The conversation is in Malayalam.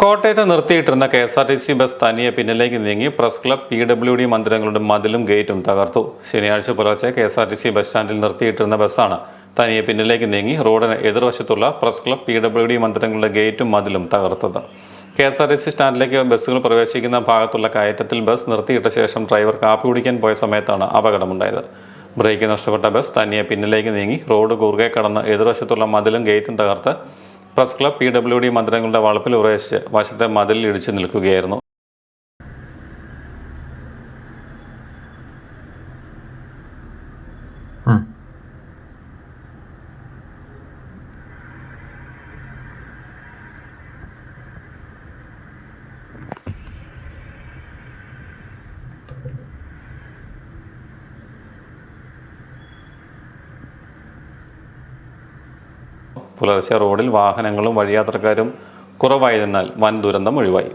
കോട്ടയത്ത് നിർത്തിയിട്ടിരുന്ന K S R T C bus തനിയെ പിന്നിലേക്ക് നീങ്ങി. Press club P W D മന്ദിരങ്ങളുടെ മതിലും ഗേറ്റും തകർത്തു. ശനിയാഴ്ച പുലർച്ചെ K S R T C bus സ്റ്റാൻഡിൽ നിർത്തിയിട്ടിരുന്ന ബസ്സാണ് തനിയെ പിന്നിലേക്ക് നീങ്ങി. റോഡിന് എതിർവശത്തുള്ള press club P W D മന്ദിരങ്ങളുടെ ഗേറ്റും മതിലും തകർത്തത്. K S R T C സ്റ്റാൻഡിലേക്ക് ബസ്സുകൾ പ്രവേശിക്കുന്ന ഭാഗത്തുള്ള കയറ്റത്തിൽ ബസ് നിർത്തിയിട്ട ശേഷം ഡ്രൈവർ കാപ്പി കുടിക്കാൻ പോയ സമയത്താണ് അപകടമുണ്ടായത്. ബ്രേക്ക് നഷ്ടപ്പെട്ട ബസ് തനിയെ പിന്നിലേക്ക് നീങ്ങി. റോഡ് കുറുകെ കടന്ന് എതിർവശത്തുള്ള മതിലും ഗേറ്റും തകർത്ത് press club P W D മന്ദിരങ്ങളുടെ വളപ്പിൽ ഉറയിച്ച് വശത്തെ മതിലിൽ ഇടിച്ചു നിൽക്കുകയായിരുന്നു. പുലർച്ചെ റോഡിൽ വാഹനങ്ങളും വഴിയാത്രക്കാരും കുറവായതിനാൽ വൻ ദുരന്തം ഒഴിവായി.